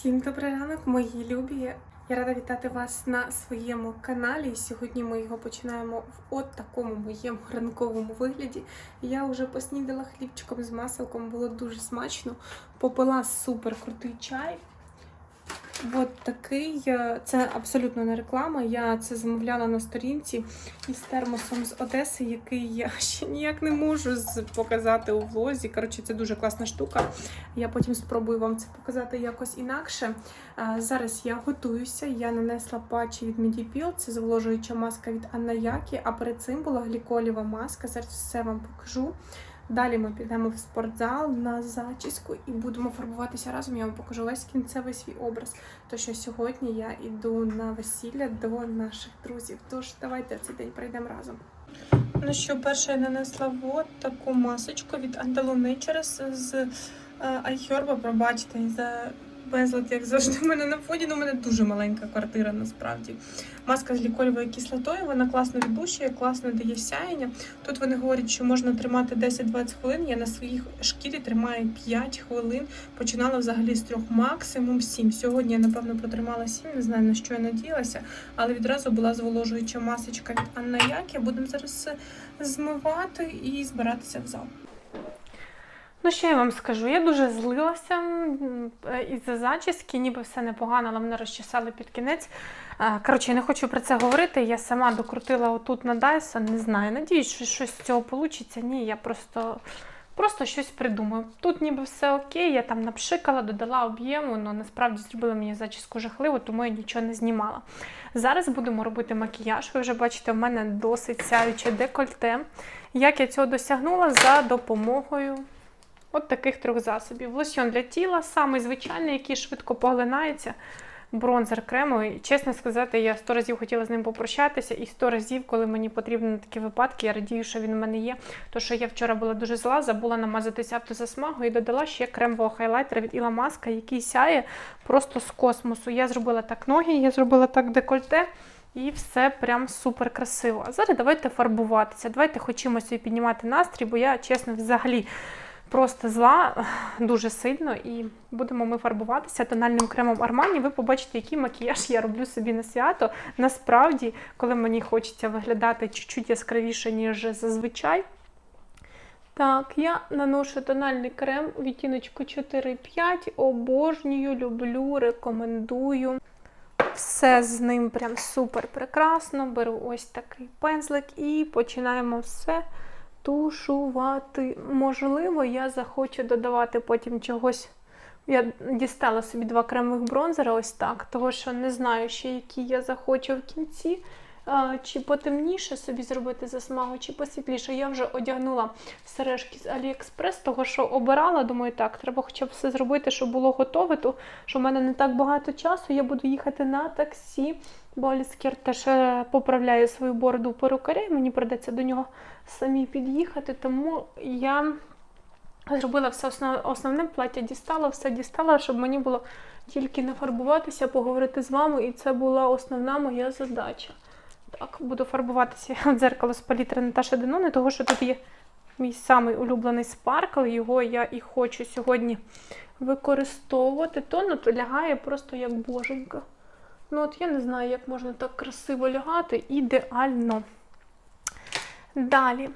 Всім добрий ранок, мої любі. Я рада вітати вас на своєму каналі. Сьогодні ми його починаємо в от такому моєму ранковому вигляді. Я вже поснідала хлібчиком з маселком, було дуже смачно. Попила супер крутий чай. От такий, е, це абсолютно не реклама. Я це замовляла на сторінці із термосом з Одеси, який я ще ніяк не можу показати у влозі. Коротше, це дуже класна штука. Я потім спробую вам це показати якось інакше. Зараз я готуюся. Я нанесла патчі від Medipil, це зволожуюча маска від Анна Які, а перед цим була гліколєва маска. Зараз все вам покажу. Далі ми підемо в спортзал на зачіску і будемо фарбуватися разом. Я вам покажу весь кінцевий свій образ. То що сьогодні я йду на весілля до наших друзів. Тож давайте цей день пройдемо разом. Ну що, перше я нанесла от таку масочку від Andalou через з е, пробачте, за безлад, як завжди, в мене на фоні, ну, у мене дуже маленька квартира насправді. Маска з лікольовою кислотою, вона класно віддушує, класно дає сяєння. Тут вони говорять, що можна тримати 10-20 хвилин. Я на своїх шкірі тримаю 5 хвилин. Починала взагалі з трьох, максимум 7. Сьогодні я, напевно, протримала 7, не знаю на що я надіялася, але відразу була зволожуюча масочка від Анна Які. Будемо зараз змивати і збиратися в зал. Ну, що я вам скажу? Я дуже злилася е, із-за зачіски, ніби все непогано, але мене розчесали під кінець. Коротше, я не хочу про це говорити. Я сама докрутила отут на Dyson, не знаю. Надіюсь, що щось з цього вийде. Ні, я просто, просто щось придумаю. Тут ніби все окей, я там напшикала, додала об'єму, але насправді зробила мені зачіску жахливо, тому я нічого не знімала. Зараз будемо робити макіяж. Ви вже бачите, в мене досить сяюче декольте. Як я цього досягнула за допомогою От таких трьох засобів. Лосьон для тіла, самий звичайний, який швидко поглинається. Бронзер кремовий. Чесно сказати, я сто разів хотіла з ним попрощатися, і сто разів, коли мені потрібні такі випадки, я радію, що він в мене є. То що я вчора була дуже зла, забула намазатися автозасмагою і додала ще кремового хайлайтера від Іла Маска, який сяє просто з космосу. Я зробила так ноги, я зробила так декольте. І все прям супер красиво. А зараз давайте фарбуватися. Давайте хочемо собі піднімати настрій, бо я, чесно, взагалі просто зла дуже сильно. І будемо ми фарбуватися тональним кремом Armani. Ви побачите, який макіяж я роблю собі на свято. Насправді, коли мені хочеться виглядати чуть-чуть яскравіше, ніж зазвичай. Так, я наношу тональний крем відтіночку 4-5. Обожнюю, люблю, рекомендую. Все з ним прям супер прекрасно. Беру ось такий пензлик і починаємо все тушувати. Можливо, я захочу додавати потім чогось. Я дістала собі два кремових бронзера, ось так, того що не знаю ще, які я захочу в кінці. Чи потемніше собі зробити засмагу, чи посвітліше. Я вже одягнула сережки з Аліекспрес, того що обирала, думаю, так, треба хоча б все зробити, щоб було готове, то що в мене не так багато часу. Я буду їхати на таксі, бо Аліскер теж поправляє свою бороду перукаря, і мені придеться до нього самі під'їхати. Тому я зробила все основ- основне, плаття дістала, все дістала, щоб мені було тільки нафарбуватися, поговорити з вами, і це була основна моя задача. Так, буду фарбуватися в дзеркало з палітри Наташі Денони, того що тут є мій самий улюблений спаркл. Його я і хочу сьогодні використовувати. Тон лягає просто як боженька. Ну от я не знаю, як можна так красиво лягати. Ідеально. Далі.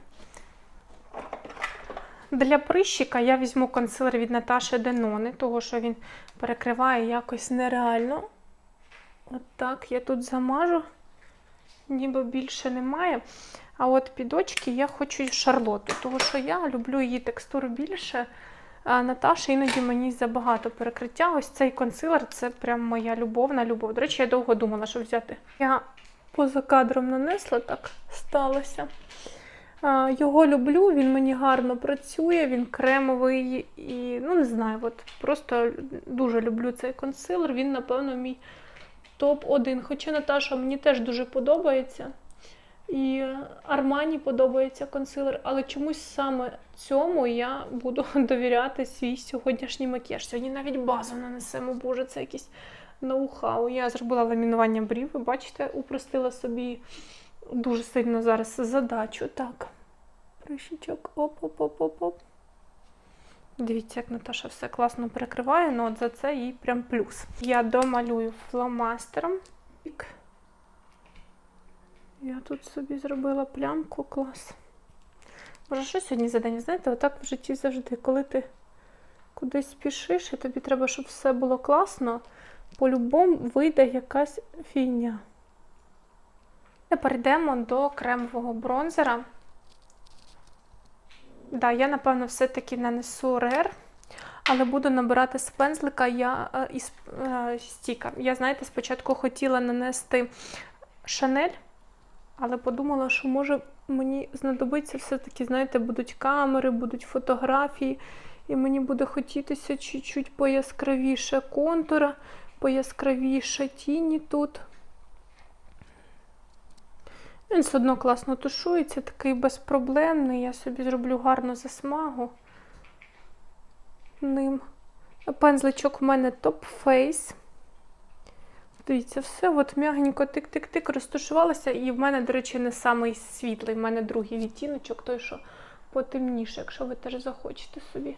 Для прищика я візьму консилер від Наташі Денони, того що він перекриває якось нереально. От так я тут замажу ніби більше немає. А от під очки я хочу шарлоту, тому що я люблю її текстуру більше. Наташа іноді мені забагато перекриття. Ось цей консилер це прям моя любовна любов. До речі, я довго думала, що взяти. Я поза кадром нанесла, так сталося. Його люблю, він мені гарно працює, він кремовий і, ну не знаю, от просто дуже люблю цей консилер. Він, напевно, мій топ-1. Хоча Наташа мені теж дуже подобається. І Армані подобається консилер, але чомусь саме цьому я буду довіряти свій сьогоднішній макіяж. Сьогодні навіть базу нанесемо, боже, це якийсь ноу-хау. Я зробила ламінування брів, ви бачите, упростила собі дуже сильно зараз задачу. Так, прищичок, оп-оп-оп-оп-оп. Дивіться, як Наташа все класно перекриває, ну от за це їй прям плюс. Я домалюю фломастером. Я тут собі зробила плямку, клас. Може, що сьогодні за день? Знаєте, отак в житті завжди, коли ти кудись спішиш, і тобі треба, щоб все було класно, по-любому вийде якась фігня. Тепер йдемо до кремового бронзера. Да, я, напевно, все-таки нанесу рер, але буду набирати з пензлика я е, із е, стіка. Я, знаєте, спочатку хотіла нанести Шанель, але подумала, що може мені знадобиться все-таки, знаєте, будуть камери, будуть фотографії, і мені буде хотітися чуть-чуть пояскравіше контура, пояскравіше тіні тут. Він все одно класно тушується, такий безпроблемний. Я собі зроблю гарну засмагу ним. Пензличок у мене Face. Дивіться, все от м'ягенько тик-тик-тик розташувалося. І в мене, до речі, не самий світлий, в мене другий відтіночок, той, що потемніше, якщо ви теж захочете собі.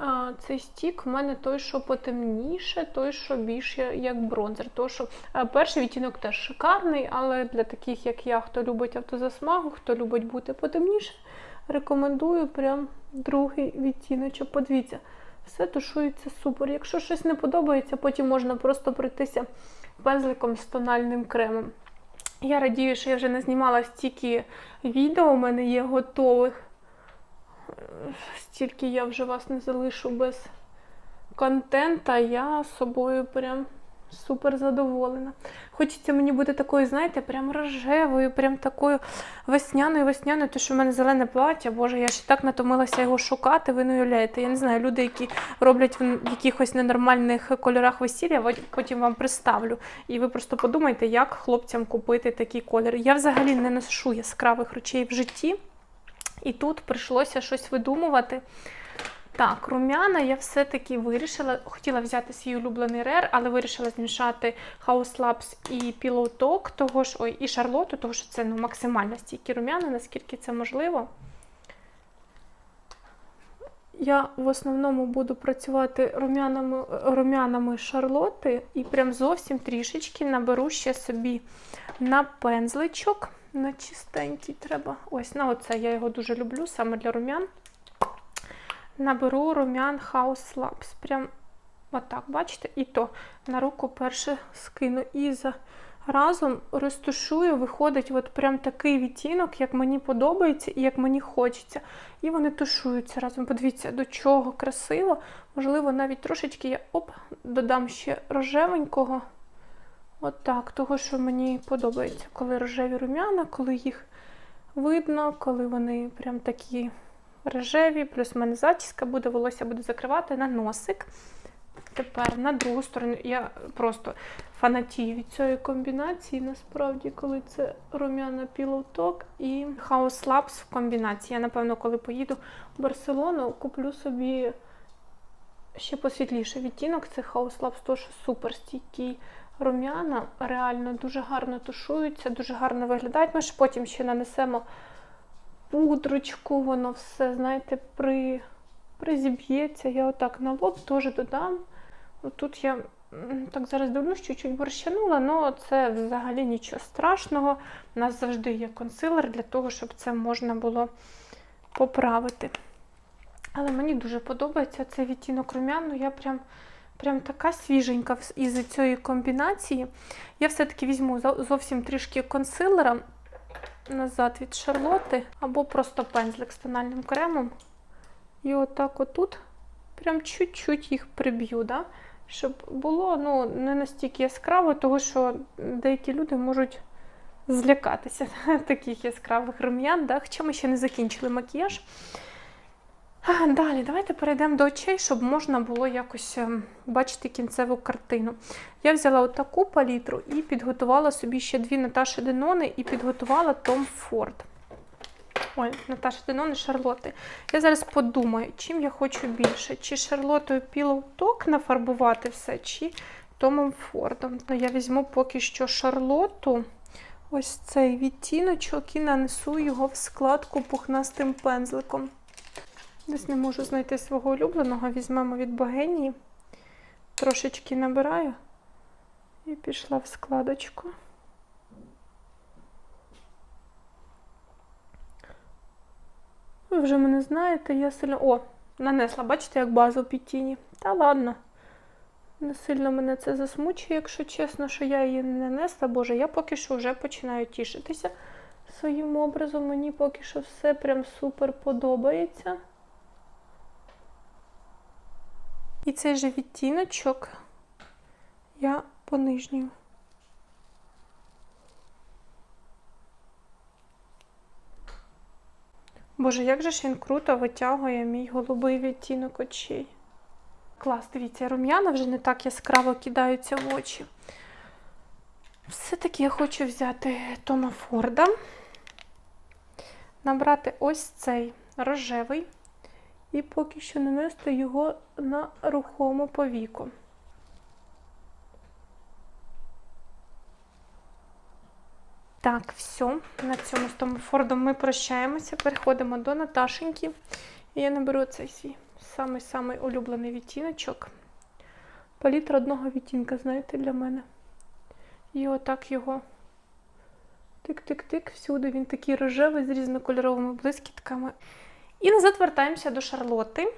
А, цей стік в мене той, що потемніше, той, що більш як бронзер. Той, що, а, перший відтінок теж шикарний, але для таких, як я, хто любить автозасмагу, хто любить бути потемніше, рекомендую прям другий відтіночок. Подивіться, все тушується супер. Якщо щось не подобається, потім можна просто пройтися пензликом з тональним кремом. Я радію, що я вже не знімала стільки відео, у мене є готових. Стільки я вже вас не залишу без контента, я собою прям супер задоволена. Хочеться мені бути такою, знаєте, прям рожевою, прям такою весняною, весняною, тому що в мене зелене плаття, боже, я ще так натомилася його шукати, ви не уявляєте. Я не знаю, люди, які роблять в якихось ненормальних кольорах весілля, потім вам представлю. І ви просто подумайте, як хлопцям купити такий колір. Я взагалі не ношу яскравих речей в житті. І тут прийшлося щось видумувати. Так, рум'яна я все-таки вирішила, хотіла взяти свій улюблений рер, але вирішила змішати House Labs і Pillow Talk, того ж, ой, і Шарлоту, тому що це ну, максимально стійкі рум'яна, наскільки це можливо. Я в основному буду працювати рум'янами рум'янами Шарлоти і прям зовсім трішечки наберу ще собі на пензличок. На чистенький треба. Ось, на оце я його дуже люблю, саме для рум'ян. Наберу рум'ян House Labs. Прям отак, бачите? І то на руку перше скину. І за разом розтушую, виходить от прям такий відтінок, як мені подобається і як мені хочеться. І вони тушуються разом. Подивіться, до чого красиво. Можливо, навіть трошечки я оп, додам ще рожевенького. От так, того, що мені подобається, коли рожеві рум'яна, коли їх видно, коли вони прям такі рожеві, плюс в мене зачіска буде, волосся буде закривати на носик. Тепер на другу сторону я просто фанатію від цієї комбінації, насправді, коли це рум'яна Talk і House Labs в комбінації. Я, напевно, коли поїду в Барселону, куплю собі ще посвітліший відтінок. Це House Labs, що супер стійкий рум'яна реально дуже гарно тушуються, дуже гарно виглядають. Ми ж потім ще нанесемо пудрочку, воно все, знаєте, при, призіб'ється. Я отак на лоб теж додам. Тут я так зараз дивлюсь, чуть-чуть борщанула, але це взагалі нічого страшного. У нас завжди є консилер для того, щоб це можна було поправити. Але мені дуже подобається цей відтінок рум'яну. Я прям Прям така свіженька із цієї комбінації. Я все-таки візьму зовсім трішки консилера назад від Шарлоти, або просто пензлик з тональним кремом. І отак отут прям чуть-чуть їх приб'ю, да? щоб було ну, не настільки яскраво, тому що деякі люди можуть злякатися таких яскравих рум'ян. Да? Хоча ми ще не закінчили макіяж. Далі, давайте перейдемо до очей, щоб можна було якось ем, бачити кінцеву картину. Я взяла отаку палітру і підготувала собі ще дві Наташі Денони і підготувала Том Форд. Ой, Наташа Денони, Шарлоти. Я зараз подумаю, чим я хочу більше. Чи Шарлотою Talk нафарбувати все, чи Томом Фордом. То я візьму поки що Шарлоту. Ось цей відтіночок і нанесу його в складку пухнастим пензликом. Десь не можу знайти свого улюбленого. Візьмемо від богенії. Трошечки набираю і пішла в складочку. Ви вже мене знаєте, я сильно. О, нанесла, бачите, як базу під тіні. Та ладно. Не сильно мене це засмучує, якщо чесно, що я її не нанесла. Боже, я поки що вже починаю тішитися своїм образом. Мені поки що все прям супер подобається. І цей же відтіночок я понижнюю. Боже, як же ж він круто витягує мій голубий відтінок очей. Клас, дивіться, рум'яна вже не так яскраво кидаються в очі. Все-таки я хочу взяти Тома Форда, набрати ось цей рожевий і поки що нанести його на рухому повіку. Так, все. На цьому з Томом Фордом ми прощаємося. Переходимо до Наташеньки. І я наберу цей свій самий-самий улюблений відтіночок. Палітра одного відтінка, знаєте, для мене. І отак його тик-тик-тик. Всюди він такий рожевий з різнокольоровими блискітками. І назад вертаємося до Шарлотти.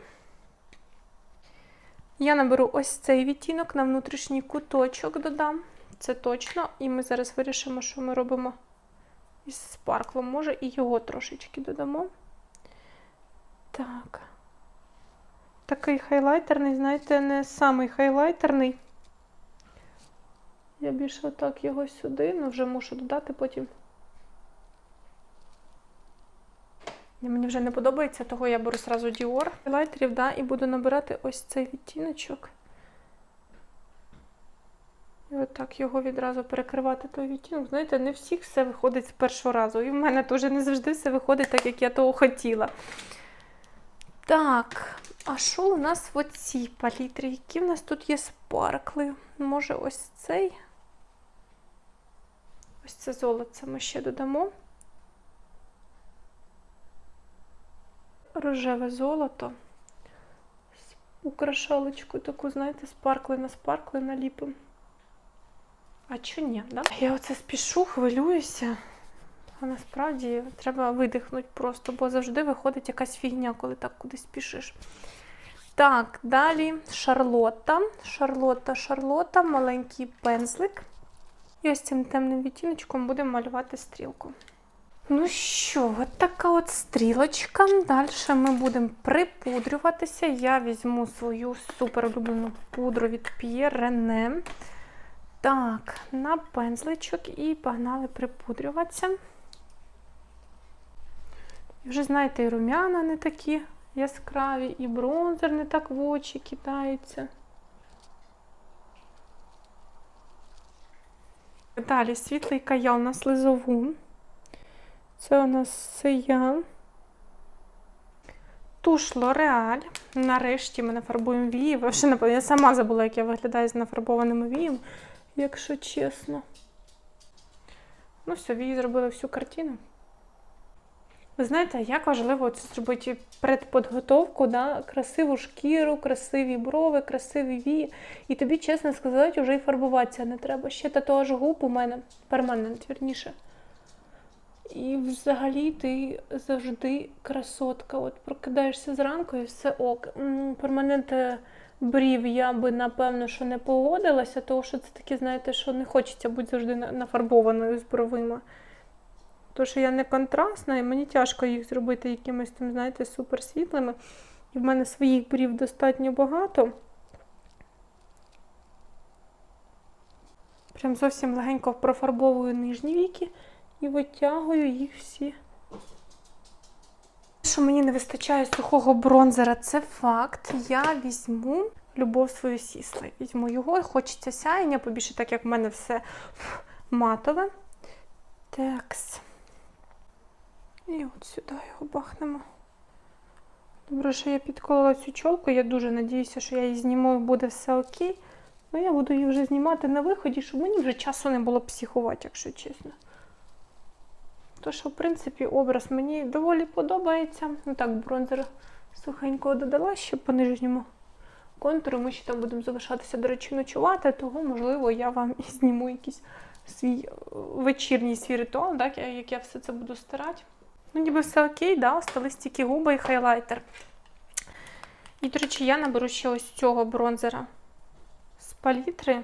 Я наберу ось цей відтінок на внутрішній куточок додам. Це точно. І ми зараз вирішимо, що ми робимо із спарклом. Може, і його трошечки додамо. Так. Такий хайлайтерний, знаєте, не самий хайлайтерний. Я більше отак його сюди, ну вже мушу додати потім. І Мені вже не подобається, того я беру сразу Dior хайлайтерів, да, і буду набирати ось цей відтіночок. І отак його відразу перекривати той відтінок. Знаєте, не всіх все виходить з першого разу. І в мене теж не завжди все виходить так, як я того хотіла. Так, а що у нас в оцій палітрі? Які в нас тут є спаркли? Може, ось цей? Ось це золоце ми ще додамо. Рожеве золото. Украшалочку таку, знаєте, спаркли на спаркли наліпимо. А чого ні, да? Я оце спішу, хвилююся. А насправді треба видихнути просто, бо завжди виходить якась фігня, коли так кудись спішиш. Так, далі Шарлотта. Шарлотта, Шарлотта, маленький пензлик. І ось цим темним відтіночком будемо малювати стрілку. Ну що, от така от стрілочка. Далі ми будемо припудрюватися. Я візьму свою супер улюблену пудру від René. Так, на пензличок і погнали припудрюватися. І вже, знаєте, і рум'яна не такі яскраві, і бронзер не так в очі кидається. Далі світлий каял на слизову. Це у нас Сия. Туш Лореаль. Нарешті ми нафарбуємо вії. Напевно, я сама забула, як я виглядаю з нафарбованими віями, якщо чесно. Ну, все, вії зробили всю картину. Ви знаєте, як важливо це зробити предподготовку, да? красиву шкіру, красиві брови, красиві вії. І тобі, чесно сказати, вже і фарбуватися не треба. Ще татуаж губ у мене перманент, вірніше. І взагалі ти завжди красотка. От прокидаєшся зранку і все ок. Перманент брів я би напевно що не погодилася, тому що це таке, знаєте, що не хочеться бути завжди нафарбованою з бровима. Тому що я не контрастна, і мені тяжко їх зробити якимись там, знаєте, суперсвітлими. І в мене своїх брів достатньо багато. Прям зовсім легенько профарбовую нижні віки і витягую їх всі. Що мені не вистачає сухого бронзера, це факт. Я візьму любов свою сісли. Візьму його, хочеться сяєння, побільше, так як в мене все матове. Текс. І от сюди його бахнемо. Добре, що я підколола цю чолку. Я дуже надіюся, що я її зніму і буде все окей. Ну, я буду її вже знімати на виході, щоб мені вже часу не було психувати, якщо чесно. То, що, в принципі, образ мені доволі подобається. Ну так, бронзер сухенького додала ще по нижньому контуру. Ми ще там будемо залишатися, до речі, ночувати, того, можливо, я вам і зніму якийсь свій е, вечірній свій ритуал, так, як я все це буду стирати. Ну, ніби все окей, да, остались тільки губи і хайлайтер. І, до речі, я наберу ще ось цього бронзера з палітри.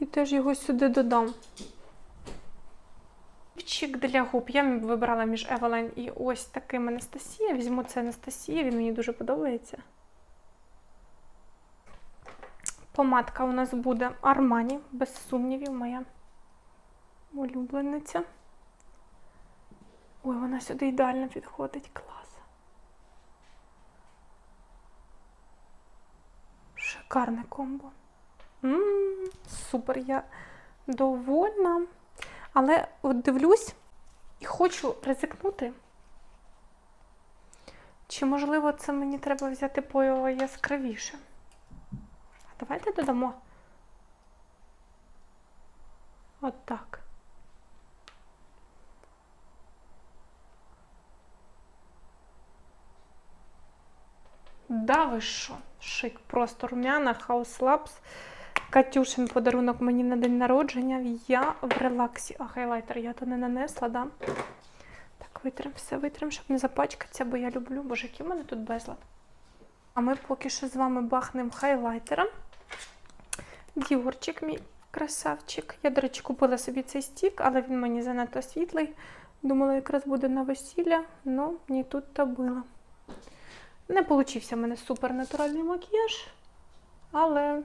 І теж його сюди додам. Чик для губ. Я вибрала між Evelyn і ось таким Анастасія. Візьму це Анастасія, він мені дуже подобається. Помадка у нас буде Armani, без сумнівів, моя улюблениця. Ой, вона сюди ідеально підходить. Клас. Шикарне комбо. м супер, я довольна. Але от дивлюсь і хочу ризикнути. Чи, можливо, це мені треба взяти по яскравіше? Давайте додамо. От так. Да, ви що? Шик, просто румяна, House Labs. Катюшин подарунок мені на день народження. Я в релаксі. А хайлайтер я то не нанесла, да? Так, витрим все, витрим, щоб не запачкатися, бо я люблю. Боже, який в мене тут безлад. А ми поки що з вами бахнемо хайлайтером. Діорчик мій красавчик. Я, до речі, купила собі цей стік, але він мені занадто світлий. Думала, якраз буде на весілля, але не тут та було. Не получився в мене супер натуральний макіяж, але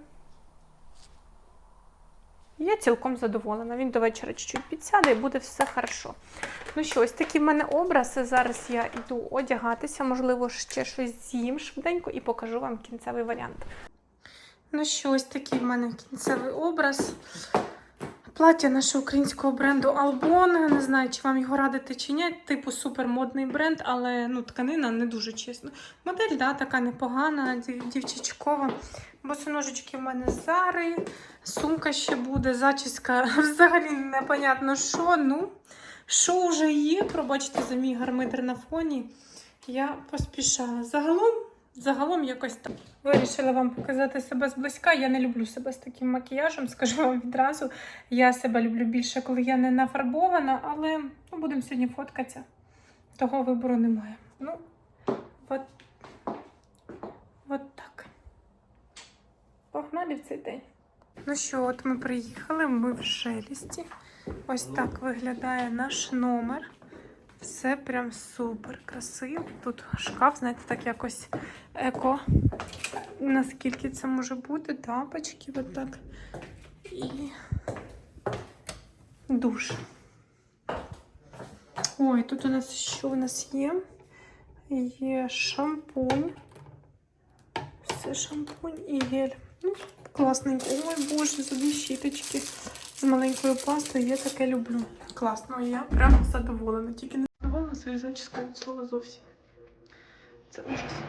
я цілком задоволена. Він до вечора чуть-чуть підсяде і буде все хорошо. Ну що, ось такий в мене образ. Зараз я йду одягатися, можливо, ще щось з'їм швиденько і покажу вам кінцевий варіант. Ну що, ось такий в мене кінцевий образ. Плаття нашого українського бренду Albon. Не знаю, чи вам його радити чи ні. Типу супермодний бренд, але ну, тканина не дуже чесно. Модель, да, така непогана, дів- дівчачкова. Босоножечки в мене зари, сумка ще буде, зачіска взагалі непонятно що. Ну, що вже є, пробачте за мій гармидер на фоні. Я поспішала. Загалом, загалом якось так. Вирішила вам показати себе зблизька. Я не люблю себе з таким макіяжем, скажу вам відразу. Я себе люблю більше, коли я не нафарбована, але ну, будемо сьогодні фоткатися. Того вибору немає. Ну, от, от так. Погнали в цей день. Ну що, от ми приїхали, ми в шелісті. Ось так виглядає наш номер. Все прям супер красиво. Тут шкаф, знаєте, так якось еко. Наскільки це може бути? Тапочки, от так. І душ. Ой, тут у нас що у нас є? Є шампунь. Все шампунь і гель. Ну, класненько. Ой, боже, зубні щіточки з маленькою пастою. Я таке люблю. Класно, я прям задоволена. Тільки не задоволена своєю зачіскою від слова зовсім. Це ужас.